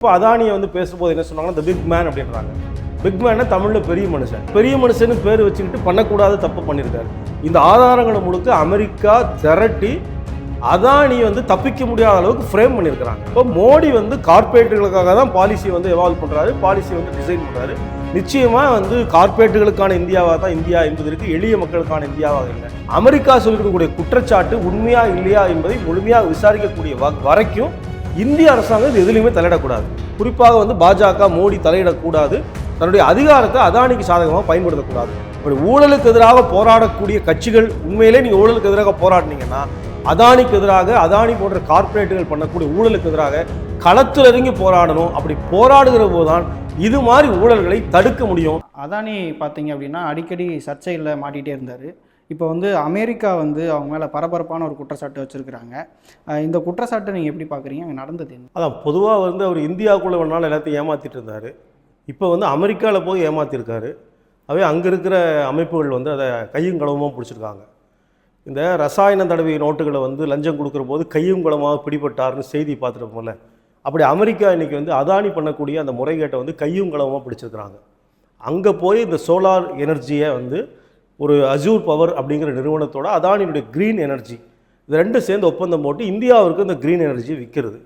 இப்போ அதானியை வந்து பேசும்போது என்ன சொன்னாங்கன்னா இந்த பிக் மேன் அப்படின்றாங்க. பிக் மேனை தமிழில் பெரிய மனுஷன். பெரிய மனுஷன்னு பேர் வச்சுக்கிட்டு பண்ணக்கூடாத தப்பு பண்ணியிருக்காரு. இந்த ஆதாரங்களை முழுக்க அமெரிக்கா திரட்டி அதானி வந்து தப்பிக்க முடியாத அளவுக்கு ஃப்ரேம் பண்ணியிருக்கிறாங்க. இப்போ மோடி வந்து கார்ப்பரேட்டுகளுக்காக தான் பாலிசி வந்து எவால்வ் பண்ணுறாரு பாலிசி வந்து டிசைன் பண்ணுறாரு நிச்சயமாக வந்து கார்ப்பரேட்டுகளுக்கான இந்தியாவாக தான் இந்தியா என்பதற்கு எளிய மக்களுக்கான இந்தியாவாக இல்லை. அமெரிக்கா சொல்லியிருக்கக்கூடிய குற்றச்சாட்டு உண்மையா இல்லையா என்பதை முழுமையாக விசாரிக்கக்கூடிய வரைக்கும் இந்திய அரசாங்கம் இது எதுலையுமே தலையிடக்கூடாது. குறிப்பாக வந்து பாஜக மோடி தலையிடக்கூடாது. தன்னுடைய அதிகாரத்தை அதானிக்கு சாதகமாக பயன்படுத்தக்கூடாது. இப்படி ஊழலுக்கு எதிராக போராடக்கூடிய கட்சிகள் உண்மையிலே நீங்கள் ஊழலுக்கு எதிராக போராடினீங்கன்னா அதானிக்கு எதிராக அதானி போன்ற கார்ப்பரேட்டுகள் பண்ணக்கூடிய ஊழலுக்கு எதிராக களத்தில் இறங்கி போராடணும். அப்படி போராடுகிற போதுதான் இது மாதிரி ஊழல்களை தடுக்க முடியும். அதானி பார்த்தீங்க அப்படின்னா அடிக்கடி சர்ச்சைகளில் மாட்டிகிட்டே இருந்தார். இப்போ வந்து அமெரிக்கா வந்து அவங்க மேலே பரபரப்பான ஒரு குற்றச்சாட்டு வச்சுருக்கிறாங்க. இந்த குற்றச்சாட்டை நீங்கள் எப்படி பார்க்குறீங்க அங்கே நடந்தது என்ன? அதான் பொதுவாக வந்து அவர் இந்தியாவுக்குள்ளே வேணாலும் எல்லாத்தையும் ஏமாற்றிட்டு இருந்தார். இப்போ வந்து அமெரிக்காவில் போய் ஏமாற்றிருக்காரு அவே அங்கே இருக்கிற அமைப்புகள் வந்து அதை கையும் களவுமாக பிடிச்சிருக்காங்க. இந்த ரசாயன தடவை நோட்டுகளை வந்து லஞ்சம் கொடுக்குற போது கையும் களமாக பிடிபட்டார்னு செய்தி பார்த்துருப்போம்ல. அப்படி அமெரிக்கா இன்னைக்கு வந்து அதானி பண்ணக்கூடிய அந்த முறைகேட்டை வந்து கையும் களவுமாக பிடிச்சிருக்கிறாங்க. அங்கே போய் இந்த சோலார் எனர்ஜியை வந்து ஒரு அஜூர் பவர் அப்படிங்கிற நிறுவனத்தோட அதானியுடைய க்ரீன் எனர்ஜி இது ரெண்டும் சேர்ந்து ஒப்பந்தம் போட்டு இந்தியாவிற்கு இந்த க்ரீன் எனர்ஜி விற்கிறது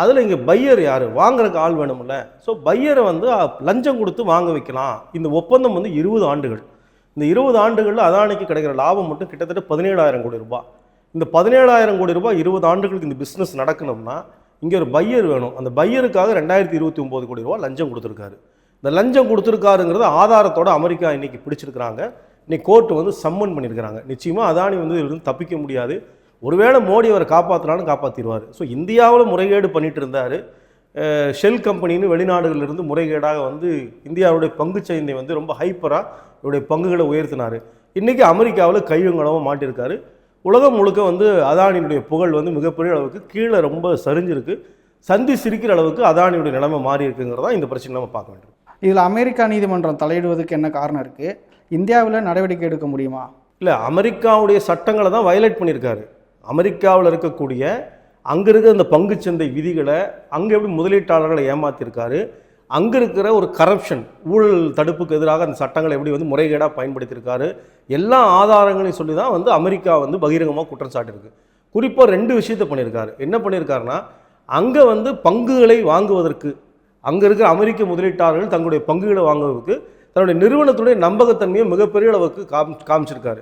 அதில் இங்கே பையர் யார்? வாங்குறதுக்கு ஆள் வேணும்ல. ஸோ பையரை வந்து லஞ்சம் கொடுத்து வாங்க வைக்கலாம். இந்த ஒப்பந்தம் வந்து இருபது ஆண்டுகள். இந்த இருபது ஆண்டுகளில் அதானிக்கு கிடைக்கிற லாபம் மட்டும் கிட்டத்தட்ட பதினேழாயிரம் கோடி ரூபாய். இந்த பதினேழாயிரம் கோடி ரூபாய் இருபது ஆண்டுகளுக்கு இந்த பிஸ்னஸ் நடக்கணும்னா இங்கே ஒரு பையர் வேணும். அந்த பையருக்காக ரெண்டாயிரத்தி இருபத்தி ஒம்பது கோடி ரூபா லஞ்சம் கொடுத்துருக்காரு. இந்த லஞ்சம் கொடுத்துருக்காருங்கிறது ஆதாரத்தோட அமெரிக்கா இன்றைக்கி பிடிச்சிருக்கிறாங்க. இன்னைக்கு கோர்ட் வந்து சம்மன் பண்ணியிருக்கிறாங்க. நிச்சயமாக அதானி வந்து இதிலிருந்து தப்பிக்க முடியாது. ஒருவேளை மோடி அவரை காப்பாற்றினாலும் காப்பாற்றிடுவார் ஸோ இந்தியாவில் முறைகேடு பண்ணிட்டு இருந்தார் ஷெல் கம்பெனின்னு வெளிநாடுகளிலிருந்து முறைகேடாக வந்து இந்தியாவுடைய பங்கு சந்தை வந்து ரொம்ப ஹைப்பராக இவருடைய பங்குகளை உயர்த்தினார். இன்றைக்கி அமெரிக்காவில் கையங்களமாக மாட்டியிருக்காரு உலகம் முழுக்க வந்து அதானியுடைய புகழ் வந்து மிகப்பெரிய அளவுக்கு கீழே ரொம்ப சரிஞ்சிருக்கு. சந்தி சிரிக்கிற அளவுக்கு அதானியுடைய நிலைமை மாறி இருக்குங்கிறதா இந்த பிரச்சனை நம்ம பார்க்க வேண்டும் இதில் அமெரிக்கா நீதிமன்றம் தலையிடுவதற்கு என்ன காரணம் இருக்குது இந்தியாவில் நடவடிக்கை எடுக்க முடியுமா? இல்லை அமெரிக்காவுடைய சட்டங்களை தான் வயலேட் பண்ணியிருக்காரு. அமெரிக்காவில் இருக்கக்கூடிய அங்கே இருக்கிற இந்த பங்குச்சந்தை விதிகளை அங்கே எப்படி முதலீட்டாளர்களை ஏமாத்திருக்காரு அங்கே இருக்கிற ஒரு கரப்ஷன் ஊழல் தடுப்புக்கு எதிராக அந்த சட்டங்களை எப்படி வந்து முறைகேடாக பயன்படுத்தியிருக்காரு எல்லா ஆதாரங்களையும் சொல்லி தான் வந்து அமெரிக்கா வந்து பகிரங்கமாக குற்றம் சாட்டியிருக்கு குறிப்பாக ரெண்டு விஷயத்தை பண்ணியிருக்காரு. என்ன பண்ணியிருக்காருன்னா அங்கே வந்து பங்குகளை வாங்குவதற்கு அங்கே இருக்கிற அமெரிக்க முதலீட்டாளர்கள் தங்களுடைய பங்குகளை வாங்குவதற்கு தன்னுடைய நிறுவனத்துடைய நம்பகத்தன்மையை மிகப்பெரிய அளவுக்கு காம் காமிச்சிருக்காரு.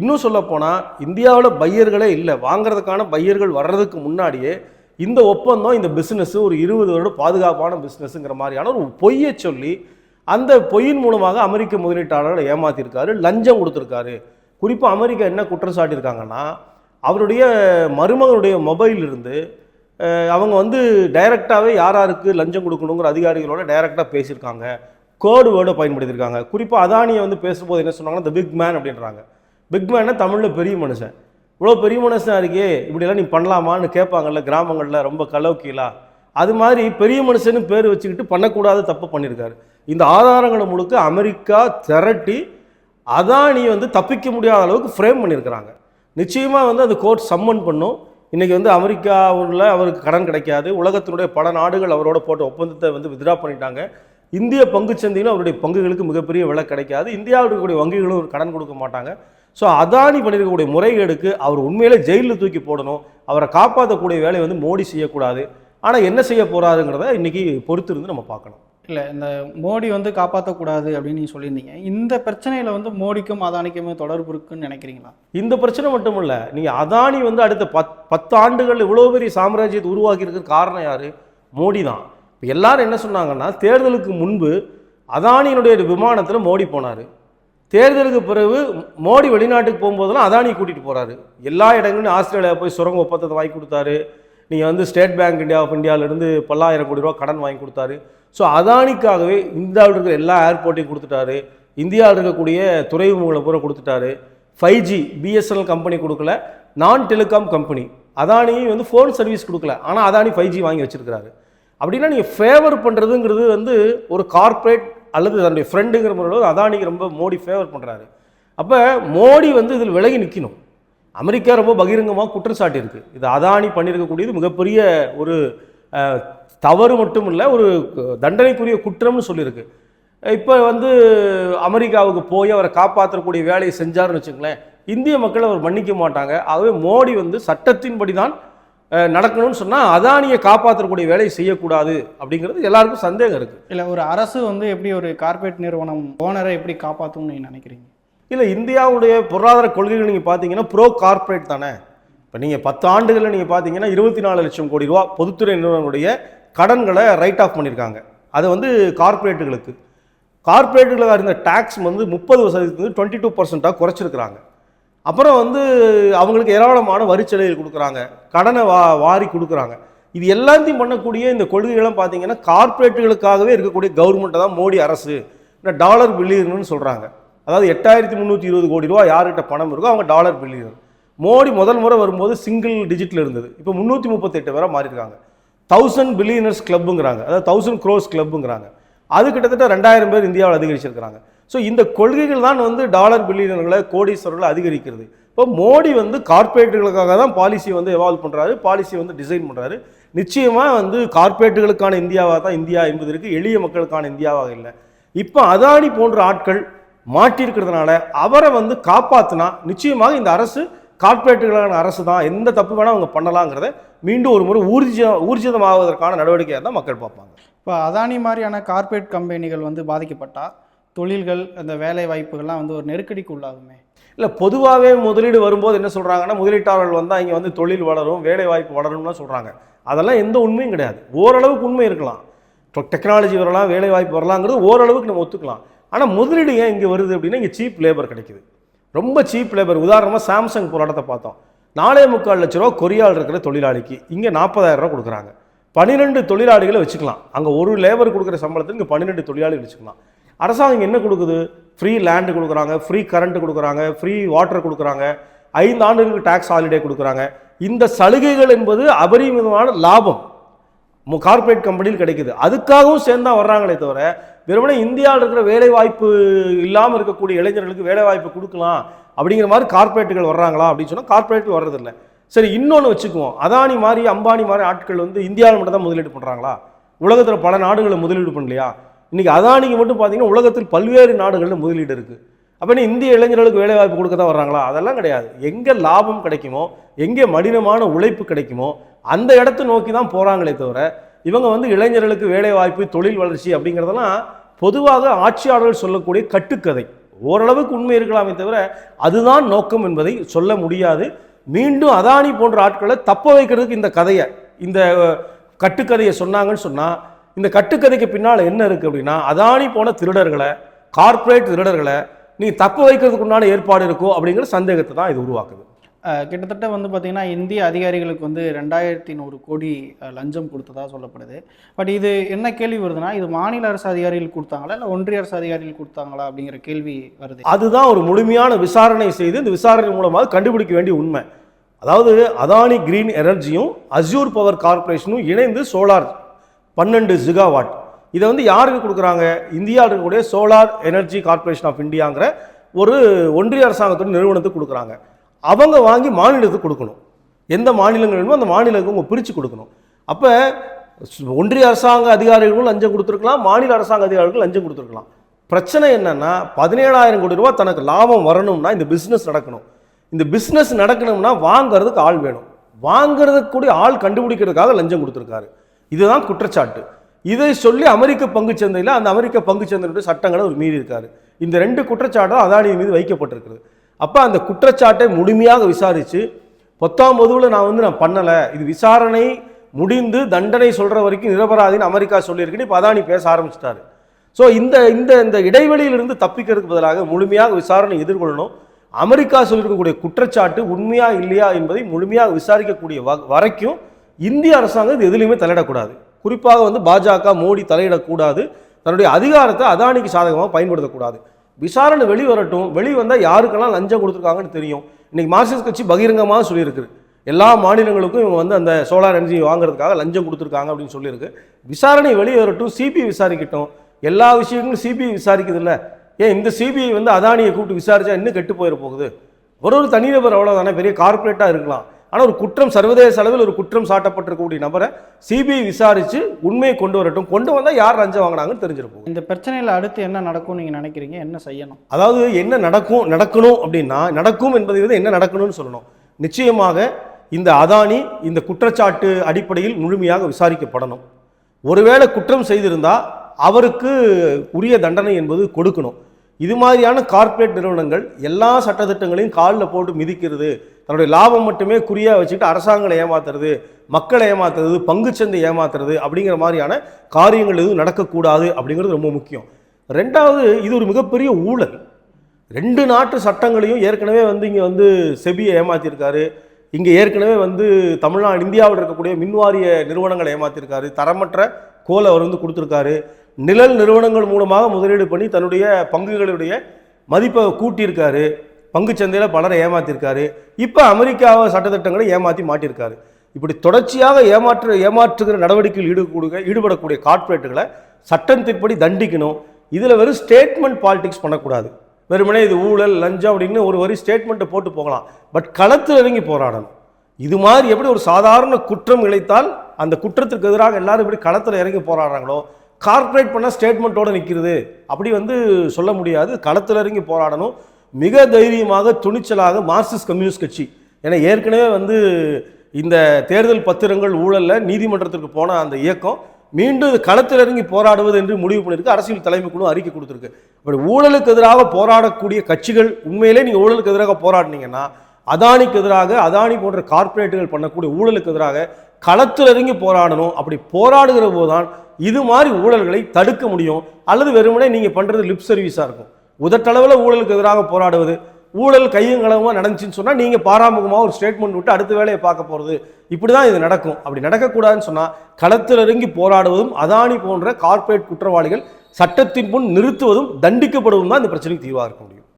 இன்னும் சொல்லப்போனால் இந்தியாவில் பையர்களே இல்லை. வாங்குறதுக்கான பையர்கள் வர்றதுக்கு முன்னாடியே இந்த ஒப்பந்தம் இந்த பிஸ்னஸ் ஒரு இருபது வருட பாதுகாப்பான பிஸ்னஸ்ங்கிற மாதிரியான ஒரு பொய்யை சொல்லி அந்த பொய்யின் மூலமாக அமெரிக்க முதலீட்டாளர்களை ஏமாத்திருக்காரு லஞ்சம் கொடுத்துருக்காரு. குறிப்பாக அமெரிக்கா என்ன குற்றம் சாட்டியிருக்காங்கன்னா அவருடைய மருமகனுடைய மொபைலிருந்து அவங்க வந்து டைரெக்டாகவே யார் யாருக்கு லஞ்சம் கொடுக்கணுங்கிற அதிகாரிகளோட டைரெக்டாக பேசியிருக்காங்க. கோடு வேர்டை பயன்படுத்தியிருக்காங்க. குறிப்பாக அதானியை வந்து பேசும்போது என்ன சொன்னாங்கன்னா த பிக் மேன் அப்படின்றாங்க. பிக் மேன்னா தமிழில் பெரிய மனுஷன். இவ்வளோ பெரிய மனுஷனாக இருக்கே இப்படிலாம் நீ பண்ணலாமான்னு கேட்பாங்கல்ல கிராமங்களில் ரொம்ப கலோக்கியலா அது மாதிரி பெரிய மனுஷன்னு பேர் வச்சுக்கிட்டு பண்ணக்கூடாத தப்பு பண்ணியிருக்காரு. இந்த ஆதாரங்களை முழுக்க அமெரிக்கா திரட்டி அதானி வந்து தப்பிக்க முடியாத அளவுக்கு ஃப்ரேம் பண்ணியிருக்கிறாங்க. நிச்சயமாக வந்து அந்த கோர்ட் சம்மன் பண்ணும். இன்றைக்கி வந்து அமெரிக்காவில் அவருக்கு கடன் கிடைக்காது. உலகத்தினுடைய பல நாடுகள் அவரோட போட்ட ஒப்பந்தத்தை வந்து வித்ரா பண்ணிட்டாங்க. இந்திய பங்குச்சந்தையிலும் அவருடைய பங்குகளுக்கு மிகப்பெரிய விலை கிடைக்காது. இந்தியாவில் இருக்கக்கூடிய வங்கிகளும் ஒரு கடன் கொடுக்க மாட்டாங்க. ஸோ அதானி பண்ணியிருக்கக்கூடிய முறைகேடுக்கு அவர் உண்மையிலே ஜெயிலில் தூக்கி போடணும். அவரை காப்பாற்றக்கூடிய வேலையை வந்து மோடி செய்யக்கூடாது. ஆனால் என்ன செய்ய போகிறாருங்கிறத இன்றைக்கி பொறுத்திருந்து நம்ம பார்க்கணும். இல்லை இந்த மோடி வந்து காப்பாற்றக்கூடாது அப்படின்னு நீங்கள் சொல்லியிருந்தீங்க. இந்த பிரச்சனையில் வந்து மோடிக்கும் அதானிக்குமே தொடர்பு இருக்குன்னு நினைக்கிறீங்களா? இந்த பிரச்சனை மட்டும் இல்லை நீங்கள் அதானி வந்து அடுத்த பத் பத்து ஆண்டுகள் இவ்வளோ பெரிய சாம்ராஜ்யத்தை உருவாக்கி இருக்கிற காரணம் யார்? மோடி தான் இப்போ எல்லாரும் என்ன சொன்னாங்கன்னா தேர்தலுக்கு முன்பு அதானியினுடைய விமானத்தில் மோடி போனார். தேர்தலுக்கு பிறகு மோடி வெளிநாட்டுக்கு போகும்போதெல்லாம் அதானி கூட்டிகிட்டு போகிறாரு எல்லா இடங்களையும் ஆஸ்திரேலியா போய் சுரங்க ஒப்பந்தத்தை வாங்கி கொடுத்தாரு. நீங்கள் வந்து ஸ்டேட் பேங்க் இந்தியா ஆஃப் இந்தியாவிலேருந்து பல்லாயிரம் கோடி ரூபா கடன் வாங்கி கொடுத்தாரு. ஸோ அதானிக்காகவே இந்தியாவில் இருக்கிற எல்லா ஏர்போர்ட்டையும் கொடுத்துட்டாரு. இந்தியாவில் இருக்கக்கூடிய துறைமுகங்களை பூரா கொடுத்துட்டாரு. ஃபைவ் ஜி பிஎஸ்என்எல் கம்பெனி கொடுக்கல. நான் டெலிகாம் கம்பெனி அதானியும் வந்து ஃபோன் சர்வீஸ் கொடுக்கல. ஆனால் அதானி ஃபைவ் ஜி வாங்கி வச்சுருக்கிறாரு. அப்படின்னா நீங்கள் ஃபேவர் பண்ணுறதுங்கிறது வந்து ஒரு கார்ப்பரேட் அல்லது தன்னுடைய ஃப்ரெண்டுங்கிற முறையில் அதானிக்கு ரொம்ப மோடி ஃபேவர் பண்ணுறாரு அப்போ மோடி வந்து இதில் விலகி நிற்கணும் அமெரிக்கா ரொம்ப பகிரங்கமாக குற்றச்சாட்டு இருக்குது இது அதானி பண்ணியிருக்கக்கூடியது மிகப்பெரிய ஒரு தவறு மட்டும் இல்லை ஒரு தண்டனைக்குரிய குற்றம்னு சொல்லியிருக்கு. இப்போ வந்து அமெரிக்காவுக்கு போய் அவரை காப்பாற்றக்கூடிய வேலையை செஞ்சாருன்னு வச்சுங்களேன் இந்திய மக்கள் அவர் மன்னிக்க மாட்டாங்க. ஆகவே மோடி வந்து சட்டத்தின்படி தான் நடக்கணும்னு சொன்னால் அதானியை காப்பாற்றக்கூடிய வேலையை செய்யக்கூடாது அப்படிங்கிறது எல்லாருக்கும் சந்தேகம் இருக்குது இல்லை ஒரு அரசு வந்து எப்படி ஒரு கார்ப்பரேட் நிறுவனம் ஓனரை எப்படி காப்பாற்றும்னு நீங்கள் நினைக்கிறீங்க? இல்லை இந்தியாவுடைய பொருளாதார கொள்கைகள் நீங்கள் பார்த்தீங்கன்னா ப்ரோ கார்ப்பரேட் தானே. இப்போ நீங்கள் பத்து ஆண்டுகளில் நீங்கள் பார்த்தீங்கன்னா இருபத்தி நாலு லட்சம் கோடி ரூபா பொதுத்துறை நிறுவனங்களுடைய கடன்களை ரைட் ஆஃப் பண்ணியிருக்காங்க அது வந்து கார்ப்பரேட்டுகளுக்கு. கார்ப்பரேட்டுகளுக்கு இருந்த டேக்ஸ் வந்து முப்பது சதவீதத்துக்கு டுவெண்ட்டி டூ பர்சண்ட்டாக குறைச்சிருக்கிறாங்க. அப்புறம் வந்து அவங்களுக்கு ஏராளமான வரிச்சலுகைகள் கொடுக்குறாங்க. கடனை வா வாரி கொடுக்குறாங்க. இது எல்லாத்தையும் பண்ணக்கூடிய இந்த கொள்கைகள்லாம் பார்த்தீங்கன்னா கார்ப்பரேட்டுகளுக்காகவே இருக்கக்கூடிய கவர்மெண்ட்டை தான் மோடி அரசு இந்த டாலர் பில்லியர்னு சொல்கிறாங்க அதாவது எட்டாயிரத்தி முந்நூற்றி இருபது கோடி ரூபா யார்கிட்ட பணம் இருக்கோ அவங்க டாலர் பில்லியன். மோடி முதல் முறை வரும்போது சிங்கிள் டிஜிட்டில் இருந்தது. இப்போ முந்நூற்றி முப்பத்தெட்டு பேராக மாறியிருக்காங்க. தௌசண்ட் பில்லியனர்ஸ் கிளப்புங்கிறாங்க அதாவது தௌசண்ட் க்ரோஸ் கிளப்புங்கிறாங்க அது கிட்டத்தட்ட ரெண்டாயிரம் பேர் இந்தியாவில் அதிகரிச்சிருக்கிறாங்க. ஸோ இந்த கொள்கைகள் தான் வந்து டாலர் பில்லியனர்களை கோடீஸ்வரர்களை அதிகரிக்கிறது. இப்போ மோடி வந்து கார்ப்பரேட்டுகளுக்காக தான் பாலிசி வந்து எவால்வ் பண்ணுறாரு பாலிசி வந்து டிசைன் பண்ணுறாரு நிச்சயமாக வந்து கார்ப்பரேட்டுகளுக்கான இந்தியாவாக தான் இந்தியா என்பதற்கு எளிய மக்களுக்கான இந்தியாவாக இல்லை. இப்போ அதானி போன்ற ஆட்கள் மாட்டியிருக்கிறதுனால அவரை வந்து காப்பாற்றினா நிச்சயமாக இந்த அரசு கார்ப்பரேட்டுகளான அரசு தான் எந்த தப்பு வேணால் அவங்க பண்ணலாங்கிறத மீண்டும் ஒரு முறை ஊர்ஜ ஊர்ஜிதமாவதற்கான நடவடிக்கையாக தான் மக்கள் பார்ப்பாங்க. இப்போ அதானி மாதிரியான கார்ப்பரேட் கம்பெனிகள் வந்து பாதிக்கப்பட்டால் தொழில்கள் அந்த வேலை வாய்ப்புகள்லாம் வந்து ஒரு நெருக்கடிக்கு உள்ளாகுமே. இல்லை பொதுவாகவே முதலீடு வரும்போது என்ன சொல்கிறாங்கன்னா முதலீட்டாளர்கள் வந்தால் இங்கே வந்து தொழில் வளரும் வேலை வாய்ப்பு வளரும்னு சொல்கிறாங்க அதெல்லாம் எந்த உண்மையும் கிடையாது. ஓரளவுக்கு உண்மை இருக்கலாம். டெக்னாலஜி வரலாம் வேலை வாய்ப்பு வரலாங்கிறது ஓரளவுக்கு நம்ம ஒத்துக்கலாம். ஆனால் முதலீடு ஏன் இங்கே வருது அப்படின்னா இங்கே சீப் லேபர் கிடைக்குது. ரொம்ப சீப் லேபர். உதாரணமாக சாம்சங் போராட்டத்தை பார்த்தோம். நாலே முக்கால் லட்ச ரூபா கொரியால் இருக்கிற தொழிலாளிக்கு இங்கே நாற்பதாயிரம் ரூபா கொடுக்குறாங்க. பன்னிரெண்டு தொழிலாளிகளை வச்சுக்கலாம். அங்கே ஒரு லேபர் கொடுக்குற சம்பளத்துக்கு இங்கே பன்னிரெண்டு தொழிலாளிகள் வச்சுக்கலாம். அரசாங்கம் என்ன கொடுக்குது? ஃப்ரீ லேண்டு கொடுக்குறாங்க ஃப்ரீ கரண்ட் கொடுக்குறாங்க ஃப்ரீ வாட்டர் கொடுக்குறாங்க. ஐந்து ஆண்டுகளுக்கு டேக்ஸ் ஹாலிடே கொடுக்குறாங்க. இந்த சலுகைகள் என்பது அபரிமிதமான லாபம். கார்ப்பரேட் கம்பெனியில் கிடைக்குது. அதுக்காகவும் சேர்ந்தா வர்றாங்களே தவிர வெறுமனே இந்தியாவில் இருக்கிற வேலை வாய்ப்பு இல்லாமல் இருக்கக்கூடிய இளைஞர்களுக்கு வேலை வாய்ப்பு கொடுக்கலாம் அப்படிங்கிற மாதிரி கார்ப்பரேட்டுகள் வர்றாங்களா அப்படின்னு சொன்னால் கார்ப்பரேட்டுகள் வர்றதில்லை. சரி இன்னொன்று வச்சுக்குவோம். அதானி மாதிரி அம்பானி மாதிரி ஆட்கள் வந்து இந்தியாவில் மட்டும் தான் முதலீடு பண்ணுறாங்களா உலகத்தில் பல நாடுகளில் முதலீடு பண்ணலையா? இன்றைக்கி அதானிக்கு மட்டும் பார்த்தீங்கன்னா உலகத்தில் பல்வேறு நாடுகளில் முதலீடு இருக்குது அப்போ நீ இந்திய இளைஞர்களுக்கு வேலைவாய்ப்பு கொடுக்க தான் வர்றாங்களா? அதெல்லாம் கிடையாது. எங்கே லாபம் கிடைக்குமோ எங்கே மடினமான உழைப்பு கிடைக்குமோ அந்த இடத்தை நோக்கி தான் போகிறாங்களே தவிர இவங்க வந்து இளைஞர்களுக்கு வேலைவாய்ப்பு தொழில் வளர்ச்சி அப்படிங்கிறதெல்லாம் பொதுவாக ஆட்சியாளர்கள் சொல்லக்கூடிய கட்டுக்கதை. ஓரளவுக்கு உண்மை இருக்கலாமே தவிர அதுதான் நோக்கம் என்பதை சொல்ல முடியாது. மீண்டும் அதானி போன்ற ஆட்களை தப்ப வைக்கிறதுக்கு இந்த கதையை இந்த கட்டுக்கதையை சொன்னாங்கன்னு சொன்னால் இந்த கட்டுக்கதைக்கு பின்னால் என்ன இருக்குது அப்படின்னா அதானி போன திருடர்களை கார்ப்பரேட் திருடர்களை நீ தப்ப வைக்கிறதுக்கு உண்டான ஏற்பாடு இருக்கோ அப்படிங்கிற சந்தேகத்தை தான் இது உருவாக்குது. கிட்டத்தட்ட வந்து பார்த்திங்கன்னா இந்திய அதிகாரிகளுக்கு வந்து ரெண்டாயிரத்தி நூறு கோடி லஞ்சம் கொடுத்ததா சொல்லப்படுது. பட் இது என்ன கேள்வி வருதுன்னா இது மாநில அரசு அதிகாரிகள் கொடுத்தாங்களா இல்லை ஒன்றிய அரசு அதிகாரிகள் கொடுத்தாங்களா அப்படிங்கிற கேள்வி வருது. அதுதான் ஒரு முழுமையான விசாரணை செய்து இந்த விசாரணை மூலமாக கண்டுபிடிக்க வேண்டிய உண்மை. அதாவது அதானி கிரீன் எனர்ஜியும் அஸ்யூர் பவர் கார்ப்பரேஷனும் இணைந்து சோலார் பன்னெண்டு ஜிகாவாட் இதை வந்து யாருக்கு கொடுக்குறாங்க? இந்தியாவில் இருக்கக்கூடிய சோலார் எனர்ஜி கார்ப்பரேஷன் ஆஃப் இந்தியாங்கிற ஒரு ஒன்றிய அரசாங்கத்தோட நிறுவனத்துக்கு கொடுக்குறாங்க. அவங்க வாங்கி மாநிலத்துக்கு கொடுக்கணும். எந்த மாநிலங்கள் வேணுமோ அந்த மாநிலத்துக்கு அவங்க பிரித்து கொடுக்கணும். அப்போ ஒன்றிய அரசாங்க அதிகாரிகளும் லஞ்சம் கொடுத்துருக்கலாம் மாநில அரசாங்க அதிகாரிகளும் லஞ்சம் கொடுத்துருக்கலாம். பிரச்சனை என்னென்னா பதினேழாயிரம் கோடி ரூபா தனக்கு லாபம் வரணும்னா இந்த பிஸ்னஸ் நடக்கணும். இந்த பிஸ்னஸ் நடக்கணும்னா வாங்கிறதுக்கு ஆள் வேணும். வாங்கிறதுக்கு கூடிய ஆள் கண்டுபிடிக்கிறதுக்காக லஞ்சம் கொடுத்துருக்காரு. இதுதான் குற்றச்சாட்டு. இதை சொல்லி அமெரிக்க பங்குச் சந்தையில் அந்த அமெரிக்க பங்குச் சந்தையுடைய சட்டங்களை ஒரு மீறி இருக்காரு இந்த ரெண்டு குற்றச்சாட்டும் அதானி மீது வைக்கப்பட்டிருக்கிறது. அப்போ அந்த குற்றச்சாட்டை முழுமையாக விசாரித்து பத்தாம் பொதுவில் நான் வந்து நான் பண்ணலை இது விசாரணை முடிந்து தண்டனை சொல்கிற வரைக்கும் நிரபராதின்னு அமெரிக்கா சொல்லியிருக்குன்னு இப்போ அதானி பேச ஆரம்பிச்சிட்டாரு. ஸோ இந்த இந்த இந்த இடைவெளியிலிருந்து தப்பிக்கிறதுக்கு பதிலாக முழுமையாக விசாரணை எதிர்கொள்ளணும். அமெரிக்கா சொல்லியிருக்கக்கூடிய குற்றச்சாட்டு உண்மையா இல்லையா என்பதை முழுமையாக விசாரிக்கக்கூடிய வ- வரைக்கும் இந்திய அரசாங்கம் இது எதுலையுமே தலையிடக்கூடாது. குறிப்பாக வந்து பாஜக மோடி தலையிடக்கூடாது. தன்னுடைய அதிகாரத்தை அதானிக்கு சாதகமாக பயன்படுத்தக்கூடாது. விசாரணை வெளி வரட்டும் வெளி வந்தால் யாருக்கெல்லாம் லஞ்சம் கொடுத்துருக்காங்கன்னு தெரியும். இன்னைக்கு மார்க்சிஸ்ட் கட்சி பகிரங்கமாக சொல்லியிருக்கு. எல்லா மாநிலங்களுக்கும் இவங்க வந்து அந்த சோலார் எனர்ஜி வாங்குறதுக்காக லஞ்சம் கொடுத்துருக்காங்க அப்படின்னு சொல்லியிருக்கு. விசாரணை வெளியே வரட்டும் சிபிஐ விசாரிக்கட்டும். எல்லா விஷயங்களும் சிபிஐ விசாரிக்குது இல்லை ஏன் இந்த சிபிஐ வந்து அதானியை கூப்பிட்டு விசாரிச்சா இன்னும் கெட்டு போயிட போகுது? ஒரு ஒரு தனிநபர் அவ்வளோதானே பெரிய கார்பரேட்டாக இருக்கலாம். ஆனால் ஒரு குற்றம் சர்வதேச அளவில் ஒரு குற்றம் சாட்டப்பட்டிருக்கக்கூடிய நபரை சிபிஐ விசாரித்து உண்மையை கொண்டு வரட்டும். கொண்டு வந்தால் யார் லஞ்சம் வாங்கினாங்கன்னு தெரிஞ்சிருப்போம் இந்த பிரச்சனையில் அடுத்து என்ன நடக்கும் நீங்கள் நினைக்கிறீங்க? என்ன செய்யணும்? அதாவது என்ன நடக்கும் நடக்கணும் அப்படின்னா நடக்கும் என்பதை விட என்ன நடக்கணும்னு சொல்லணும். நிச்சயமாக இந்த அதானி இந்த குற்றச்சாட்டு அடிப்படையில் முழுமையாக விசாரிக்கப்படணும். ஒருவேளை குற்றம் செய்திருந்தா அவருக்கு உரிய தண்டனை என்பது கொடுக்கணும். இது மாதிரியான கார்ப்பரேட் நிறுவனங்கள் எல்லா சட்டத்திட்டங்களையும் காலில் போட்டு மிதிக்கிறது தன்னுடைய லாபம் மட்டுமே குறியாக வச்சுட்டு அரசாங்கங்களை ஏமாத்துறது மக்களை ஏமாத்துறது பங்குச்சந்தை ஏமாத்துறது அப்படிங்கிற மாதிரியான காரியங்கள் எதுவும் நடக்கக்கூடாது அப்படிங்கிறது ரொம்ப முக்கியம். ரெண்டாவது இது ஒரு மிகப்பெரிய ஊழல். ரெண்டு நாட்டு சட்டங்களையும் ஏற்கனவே வந்து இங்கே வந்து செபியை ஏமாத்தியிருக்காரு இங்கே ஏற்கனவே வந்து தமிழ்நாடு இந்தியாவில் இருக்கக்கூடிய மின்வாரிய நிறுவனங்களை ஏமாற்றிருக்காரு தரமற்ற கோலை அவர் வந்து கொடுத்துருக்காரு. நிழல் நிறுவனங்கள் மூலமாக முதலீடு பண்ணி தன்னுடைய பங்குகளுடைய மதிப்பை கூட்டியிருக்காரு. பங்குச்சந்தையில் பலரை ஏமாற்றிருக்காரு இப்போ அமெரிக்காவை சட்டத்திட்டங்களை ஏமாற்றி மாட்டியிருக்காரு. இப்படி தொடர்ச்சியாக ஏமாற்று ஏமாற்றுகிற நடவடிக்கையில் ஈடுபடுக ஈடுபடக்கூடிய கார்ப்பரேட்டுகளை சட்டத்தின்படி தண்டிக்கணும். இதில் வெறும் ஸ்டேட்மெண்ட் பாலிடிக்ஸ் பண்ணக்கூடாது. வெறுமனே இது ஊழல் லஞ்சம் அப்படின்னு ஒரு வரி ஸ்டேட்மெண்ட்டை போட்டு போகலாம். பட் களத்தில் இறங்கி போராடணும். இது மாதிரி எப்படி ஒரு சாதாரண குற்றம் இழைத்தால் அந்த குற்றத்திற்கு எதிராக எல்லாரும் எப்படி களத்தில் இறங்கி போராடுறாங்களோ கார்ப்பரேட் பண்ண ஸ்டேட்மெண்ட்டோட நிற்கிறது அப்படி வந்து சொல்ல முடியாது. களத்தில் இறங்கி போராடணும். மிக தைரியமாக துணிச்சலாக மார்க்சிஸ்ட் கம்யூனிஸ்ட் கட்சி. ஏன்னா ஏற்கனவே வந்து இந்த தேர்தல் பத்திரங்கள் ஊழலில் நீதிமன்றத்திற்கு போன அந்த இயக்கம் மீண்டும் களத்தில் இறங்கி போராடுவது என்று முடிவு பண்ணியிருக்கு. அரசியல் தலைமை குழு அறிக்கை கொடுத்துருக்கு. அப்படி ஊழலுக்கு எதிராக போராடக்கூடிய கட்சிகள் உண்மையிலே நீங்கள் ஊழலுக்கு எதிராக போராடினீங்கன்னா அதானிக்கு எதிராக அதானி போன்ற கார்ப்பரேட்டுகள் பண்ணக்கூடிய ஊழலுக்கு எதிராக களத்தில் இறங்கி போராடணும். அப்படி போராடுகிற போதுதான் இது மாதிரி ஊழல்களை தடுக்க முடியும். அல்லது வெறுமனே நீங்கள் பண்ணுறது லிப் சர்வீஸாக இருக்கும். உதட்டளவில் ஊழலுக்கு எதிராக போராடுவது. ஊழல் கையும் களவுமாக நடந்துச்சுன்னு சொன்னால் நீங்கள் பாராமுகமாக ஒரு ஸ்டேட்மெண்ட் விட்டு அடுத்த வேலையை பார்க்க போகிறது இப்படி தான் இது நடக்கும். அப்படி நடக்கக்கூடாதுன்னு சொன்னால் களத்தில் இறங்கி போராடுவதும் அதானி போன்ற கார்ப்பரேட் குற்றவாளிகள் சட்டத்தின் முன் நிறுத்துவதும் தண்டிக்கப்படுவதும் தான் இந்த பிரச்சனைக்கு தீர்வாக இருக்க முடியும்.